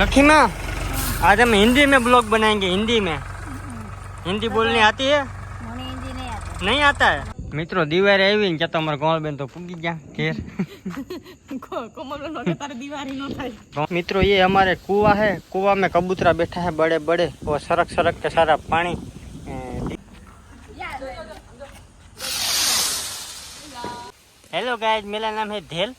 लखीमा आज हम हिंदी में ब्लॉग बनाएंगे हिंदी में हिंदी बोलने आती है हिंदी नहीं आता है मित्रों दीवार आई क्या तो अमरा कोमल बेन तो पुगी गया घेर कोमल मित्रों ये हमारे कुआ है कुआ में कबूतरा बैठा है बड़े बड़े और सड़क सड़क के सारा पानी हेलो गाइस मेरा नाम है धेल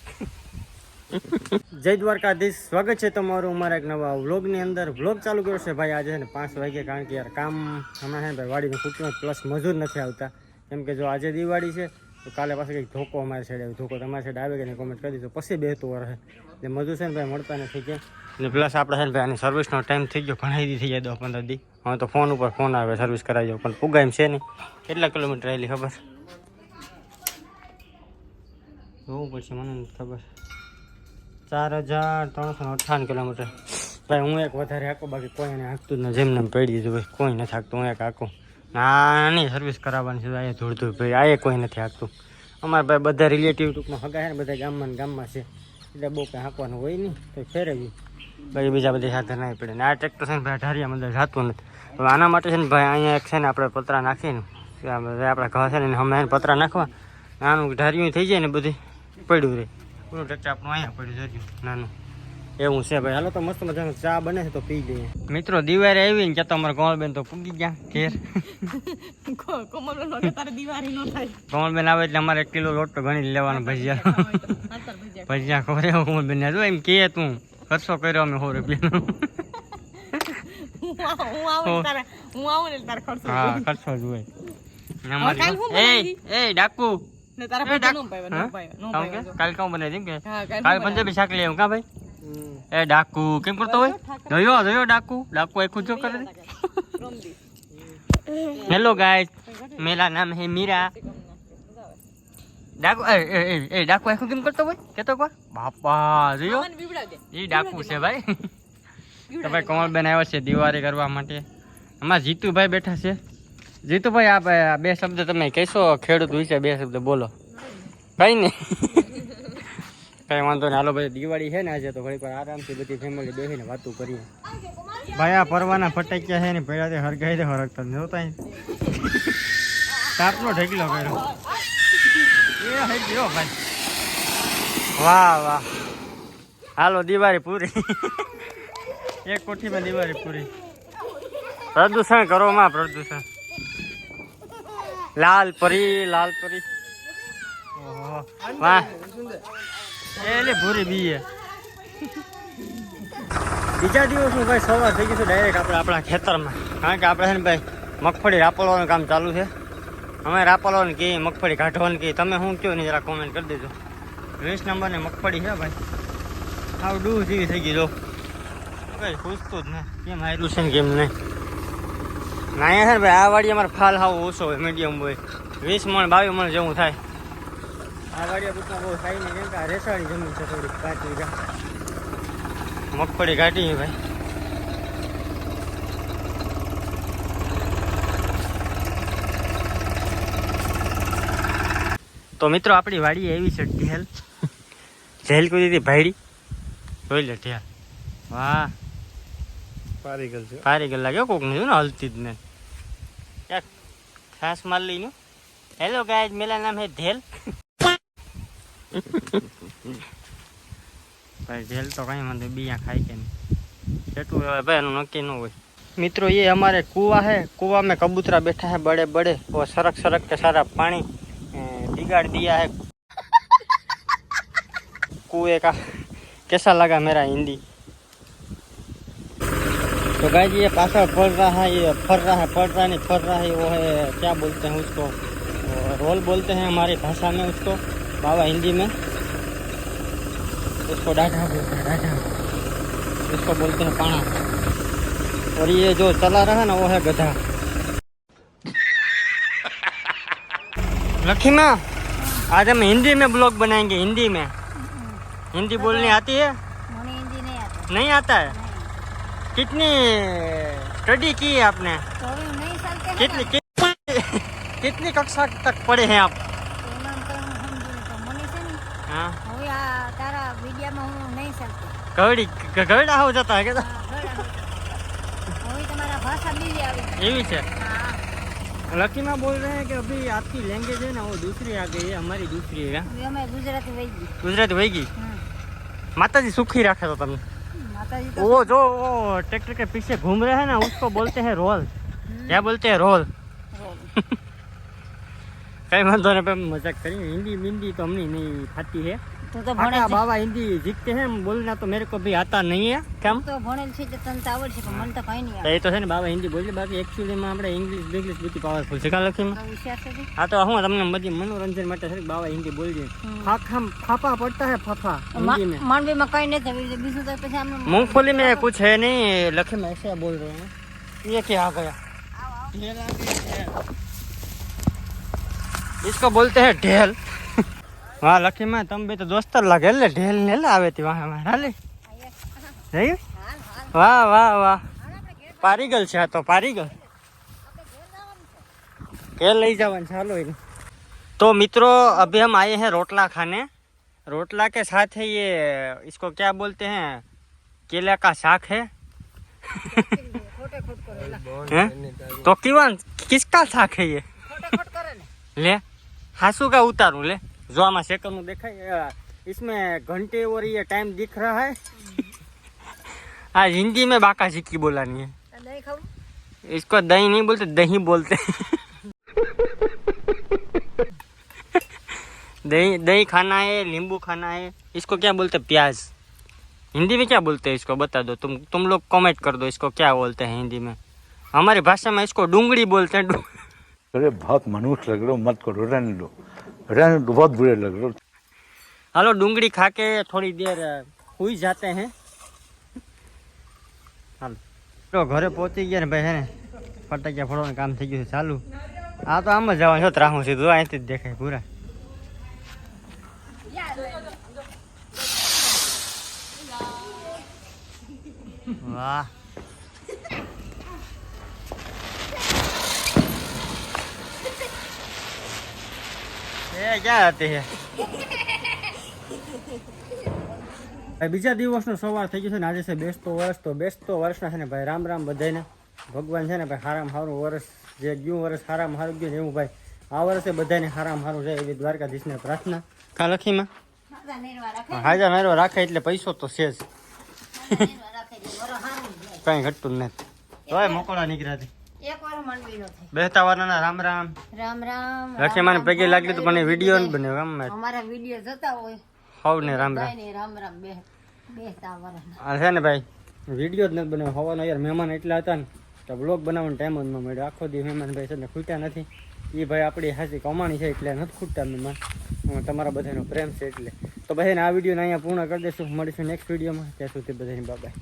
જય દ્વારકાધીશ સ્વાગત છે તમારું અમારા એક નવા વ્લોગની અંદર વ્લોગ ચાલુ કર્યો છે ભાઈ આજે છે ને પાંચ વાગે કારણ કે યાર કામ હમણાં છે ને ભાઈ વાડીનું ખૂટતું પ્લસ મજૂર નથી આવતા કેમ કે જો આજે દિવાળી છે તો કાલે પાસે કંઈક ધોકો અમારી સાઈડ આવ્યો ધોકો તમારી સાઈડ આવે કે નહીં કોમેન્ટ કરી દીધો પછી બેહતું રહે એટલે મજૂર છે ને ભાઈ મળતા નથી કે ને પ્લસ આપણે છે ને ભાઈ આની સર્વિસનો ટાઈમ થઈ ગયો ભણાવી દી થઈ જાય દો પંદર દી હવે તો ફોન ઉપર ફોન આવે સર્વિસ કરાવી જાવ પણ એમ છે નહીં કેટલા કિલોમીટર આવેલી ખબર જોવું પડશે મને નથી ખબર 4398 किलोमीटर भाई हूं एक वधारे आको बाकी कोई ने हाक्तु न जैमनाम पड़ी जो भाई कोई न हाक्तु एक आको ना ने सर्विस करावन छु आए धुर धुर भाई आए कोई नहीं हाक्तु हमारे भाई બધા રિલેટિવ ટુકમાં હગા હે બધા ગામ માં ગામ માં છે એટલે બોકે હાકવાનું હોય ની તો ફેરવી ભાઈ બીજા બધા સાથે નહી પડે ના ટ્રેક્ટર સે ભાઈ ઢારિયા માં દ જાતો નથી તો આના માટે છે ભાઈ આયા એક છે ને આપણે પત્રા નાખી ને કે અમે આપણા ઘર છે ને અમને પત્રા લખવા નાનું ઢાર્યું થઈ જાય ને બધી પડ્યું રહે પૂરું ટ્રેક્ટર આપણું અહીંયા પડ્યું જોજો નાનું એવું છે ભાઈ હાલો તો મસ્ત મજાનો ચા બને છે તો પી જઈએ મિત્રો દિવારે આવી ને ક્યાં તો અમારે કોમલબેન તો પૂગી ગયા ઘેર બેન આવે એટલે અમારે એક કિલો લોટો ગણી લેવાનો ભજીયા ભજીયા ખોરે કોમલબેન જો એમ કે તું ખર્ચો કર્યો અમે સો રૂપિયાનો ખર્ચો જોઈએ એ ડાકુ ને તારા કાલ કામ બનાવી દેમ કે કાલ પંજાબી શાક લઈ આવું કા ભાઈ એ ડાકુ કેમ કરતો હોય જોયો જોયો ડાકુ ડાકુ આખું જો કરે હેલો ગાઈસ મેલા નામ હે મીરા ડાકુ એ એ ડાકુ આખું કેમ કરતો હોય કેતો કો બાપા જોયો એ ડાકુ છે ભાઈ તો ભાઈ કોમલ બેન આવ્યો છે દિવાળી કરવા માટે અમારા જીતુભાઈ બેઠા છે જીતુભાઈ આ બે શબ્દ તમે કહેશો ખેડૂત વિશે બે શબ્દ બોલો કઈ નહીં કઈ વાંધો નહીં હાલો ભાઈ દિવાળી છે ને આજે તો ઘણી વાર આરામથી બધી ફેમિલી બેસીને વાતો કરીએ ભાઈ આ ફરવાના ફટાક્યા છે ને પહેલાથી હરગાઈ દે હરકતા જોતા તાપનો ઢેકલો કર્યો એ હઈ ગયો ભાઈ વાહ વાહ હાલો દિવાળી પૂરી એક કોઠીમાં દિવાળી પૂરી પ્રદૂષણ કરો માં પ્રદૂષણ લાલ પરી લાલ પરી વાહ એટલે ભૂરી બીએ બીજા દિવસ દિવસનું ભાઈ સવાર થઈ ગયું છે ડાયરેક્ટ આપણે આપણા ખેતરમાં કારણ કે આપણે છે ને ભાઈ મગફળી રાપલવાનું કામ ચાલુ છે અમે રાપડવાનું કે મગફળી કાઢવાની કે તમે શું કહો ને જરા કોમેન્ટ કરી દેજો વીસ નંબર નંબરની મગફળી છે ભાઈ આવું ડૂ જેવી થઈ ગઈ જો ભાઈ પૂછતું જ ને કેમ હાર્યું છે ને કેમ નહીં ના અહીંયા છે ભાઈ આ વાડી અમારે ફાલ હાવ ઓછો હોય મીડિયમ હોય વીસ મણ બાવીસ મણ જેવું થાય આ વાડિયા પૂછતા બહુ થાય નહીં કેમ કે આ રેસાળી જમીન છે થોડીક પાંચ વીઘા મગફળી કાઢી ભાઈ તો મિત્રો આપણી વાડી એવી છે ઢેલ ઢેલ કુદી હતી ભાઈડી જોઈ લે ઢેલ વાહ પારી ગલ પારી ગલ લાગ્યો કોક ને હલતી જ નહીં क्या खास मार ली नू हेलो गाइज मेरा नाम है ढेल भाई ઢેલ तो कहीं मत बिया खाई के નહીં કેટલું કહેવાય ભાઈ ये हमारे कुआ है कुआ में कबूतरा बैठा है बड़े बड़े और सरक सरक के सारा पानी बिगाड़ दिया है कुएं का कैसा लगा मेरा हिंदी तो गाय जी ये पासा पड़ रहा है ये फर रहा है पड़ रहा नहीं फर रहा है वो है क्या बोलते हैं उसको रोल बोलते हैं हमारी भाषा में उसको बाबा हिंदी में उसको डाटा बोलते हैं डाटा उसको बोलते हैं पाना और ये जो चला रहा है ना वो है गधा लखी माँ आज हम हिंदी में ब्लॉग बनाएंगे हिंदी में हिंदी बोलने आती है नहीं आता है कितनी स्टडी की है आपने कितनी कितनी कितनी कक्षा तक पढ़े हैं आप तो तो हाँ ઘડી ઘરડા હો જતા કે એવી लकी में बोल रहे हैं कि अभी आपकी लैंग्वेज है ना वो दूसरी आ गई है हमारी दूसरी है गुजराती वही गुजराती वही हाँ। माता जी सुखी रखा था तुम्हें तो वो जो ट्रैक्टर के पीछे घूम रहे है ना उसको बोलते हैं रोल क्या बोलते हैं रोल કઈ વાંધો ને मजाक करी हिंदी બિંદી तो અમને નહીં થતી હે तू तो भणे बाबा हिंदी सीखते हैं बोलना तो मेरे को भी आता नहीं है कम तो भणे छे तो तन तो आवड मन तो कई नहीं आवे तो है ने बाबा हिंदी बोल बाकी एक्चुअली में हमरे इंग्लिश इंग्लिश बुती पावरफुल सीखा लखी में हां तो हूं तुमने मजी मनोरंजन માટે सर बाबा हिंदी बोल दे खाखम खापा पड़ता है फफा हिंदी में मानवी में कई नहीं है बीजू तो पछे हम मूंगफली में कुछ है नहीं लखे में ऐसे बोल रहे हैं ये क्या आ गया इसको बोलते हैं ढेल હા લખી માં તમે બે તો દોસ્તર લાગે એટલે ઢેલ ને એટલે આવે તી વાહ મારા લે જઈ વાહ વાહ વાહ પારીગલ છે આ તો પારીગલ ઘેર લઈ જવાનું ચાલો એને तो मित्रों अभी हम आए हैं रोटला खाने रोटला के साथ है ये इसको क्या बोलते हैं केला का शाक है तो किवन किसका शाक है ये ले हासू का उतारू ले जो आमा सेकंड में देखा इसमें घंटे और ये टाइम दिख रहा है आज हिंदी में बाका सिक्की बोलानी है इसको दही नहीं बोलते दही बोलते दही दही खाना है नींबू खाना है इसको क्या बोलते प्याज हिंदी में क्या बोलते हैं इसको बता दो तुम तुम लोग कमेंट कर दो इसको क्या बोलते हैं हिंदी में हमारी भाषा में इसको डूंगड़ी बोलते हैं अरे बहुत मनुष्य लग रहे हो मत करो रहने दो रहने तो बहुत बुरे लग रहे हेलो डूंगड़ी खा के थोड़ी देर हुई जाते हैं तो घर पहुंची गया बहन फटाकिया फोड़ने काम थी गये चालू आ तो आम जवा त्राह सीधू अँ देखे पूरा वाह એ આ શું હતી ભીજા દિવસનો સવાવા થઈ ગયો છે ને આજે સે બેસતો વરસ તો બેસતો વરસ ના છે ને ભાઈ રામ રામ બધા ને ભગવાન છે ને ભાઈ સારામ સારુ વરસ જે ગ્યું વરસ સારામ સારુ ગયું એવું ભાઈ આ વરસ તે બધા ને સારામ સારુ રહે એ દીવર્કા દીસને પ્રાર્થના કા લક્ષ્મી માં માતા નિર્વા રાખે હાજા મેરો રાખે એટલે પૈસો તો છે જ માતા નિર્વા રાખે વરસ સારું થાય કંઈ ઘટતું નથી ઓય મોકળો નીકળા બેસતા વારના રામ રામ રામ રામ લખે મને પગે લાગલી તો મને વિડિયો ન બને રામ અમારા વિડિયો જતા હોય હાવ ને રામ રામ રામ રામ બે બેસતા વારના આ છે ને ભાઈ વિડિયો જ ન બને હોવાનો યાર મહેમાન એટલા હતા ને તો બ્લોગ બનાવવાનો ટાઈમ જ ન મળ્યો આખો દી મહેમાન ભાઈ છે ખૂટ્યા નથી એ ભાઈ આપણી સાચી કમાણી છે એટલે નથી ખૂટતા મહેમાન તમારા બધાનો પ્રેમ છે એટલે તો ભાઈને આ વિડીયોને અહીંયા પૂર્ણ કરી દઈશું મળીશું નેક્સ્ટ વિડીયોમાં ત્યાં સુધી બધાની બાબા